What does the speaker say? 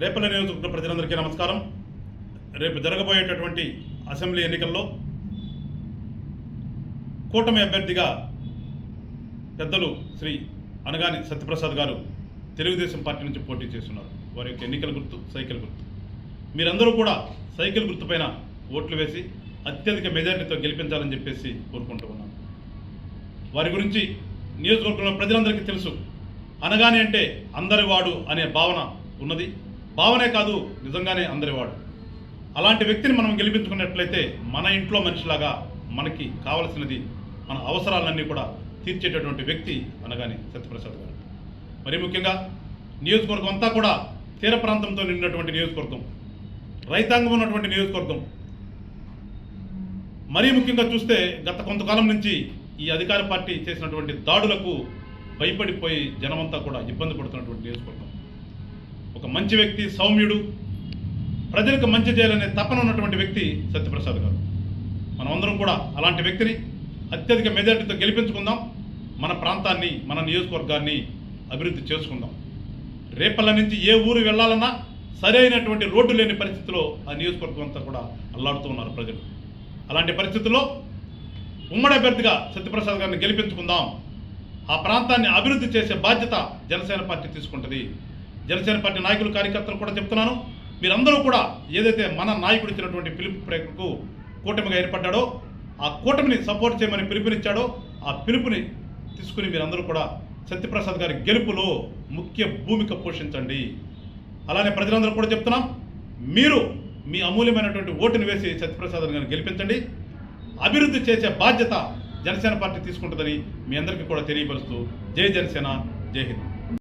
రేపల నియోజకవర్గ ప్రజలందరికీ నమస్కారం. రేపు జరగబోయేటటువంటి అసెంబ్లీ ఎన్నికల్లో కూటమి అభ్యర్థిగా పెద్దలు శ్రీ అనగాని సత్యప్రసాద్ గారు తెలుగుదేశం పార్టీ నుంచి పోటీ చేస్తున్నారు. వారి యొక్క ఎన్నికల గుర్తు సైకిల్ గుర్తు. మీరందరూ కూడా సైకిల్ గుర్తుపైన ఓట్లు వేసి అత్యధిక మెజారిటీతో గెలిపించాలని చెప్పేసి కోరుకుంటూ ఉన్నాను వారి గురించి నియోజకవర్గంలో ప్రజలందరికీ తెలుసు. అనగానే అంటే అందరి వాడు అనే భావన ఉన్నది. భావనే కాదు నిజంగానే అందరివాడు. అలాంటి వ్యక్తిని మనం గెలిపించుకున్నట్లయితే మన ఇంట్లో మనిషిలాగా మనకి కావలసినది మన అవసరాలన్నీ కూడా తీర్చేటటువంటి వ్యక్తి అనగానే సత్యప్రసాద్ గారు. మరి ముఖ్యంగా నియోజకవర్గం అంతా కూడా తీర ప్రాంతంతో నిండినటువంటి నియోజకవర్గం రైతాంగం ఉన్నటువంటి నియోజకవర్గం. మరీ ముఖ్యంగా చూస్తే గత కొంతకాలం నుంచి ఈ అధికార పార్టీ చేసినటువంటి దాడులకు భయపడిపోయి జనమంతా కూడా ఇబ్బంది పడుతున్నటువంటి నియోజకవర్గం. ఒక మంచి వ్యక్తి సౌమ్యుడు ప్రజలకు మంచి చేయాలనే తపన ఉన్నటువంటి వ్యక్తి సత్యప్రసాద్ గారు. మనమందరం కూడా అలాంటి వ్యక్తిని అత్యధిక మెజారిటీతో గెలిపించుకుందాం. మన ప్రాంతాన్ని మన నియోజకవర్గాన్ని అభివృద్ధి చేసుకుందాం. రేపల్ల నుంచి ఏ ఊరు వెళ్ళాలన్నా సరైనటువంటి రోడ్డు లేని పరిస్థితిలో ఆ నియోజకవర్గం అంతా కూడా అల్లాడుతూ ఉన్నారు ప్రజలు. అలాంటి పరిస్థితుల్లో ఉమ్మడి అభ్యర్థిగా సత్యప్రసాద్ గారిని గెలిపించుకుందాం. ఆ ప్రాంతాన్ని అభివృద్ధి చేసే బాధ్యత జనసేన పార్టీ తీసుకుంటుంది. జనసేన పార్టీ నాయకులు కార్యకర్తలు కూడా చెప్తున్నాను. మీరందరూ కూడా ఏదైతే మన నాయకుడు ఇచ్చినటువంటి పిలుపు ప్రేక్షకు కూటమిగా ఏర్పడ్డాడో ఆ కూటమిని సపోర్ట్ చేయమని పిలుపునిచ్చాడో ఆ పిలుపుని తీసుకుని మీరందరూ కూడా సత్యప్రసాద్ గారి గెలుపులో ముఖ్య భూమిక పోషించండి. అలానే ప్రజలందరూ కూడా చెప్తున్నాం మీరు మీ అమూల్యమైనటువంటి ఓటును వేసి సత్యప్రసాద్ గారిని గెలిపించండి. అభివృద్ధి చేసే బాధ్యత జనసేన పార్టీ తీసుకుంటుందని మీ అందరికీ కూడా తెలియపరుస్తూ జై జనసేన జై హింద్.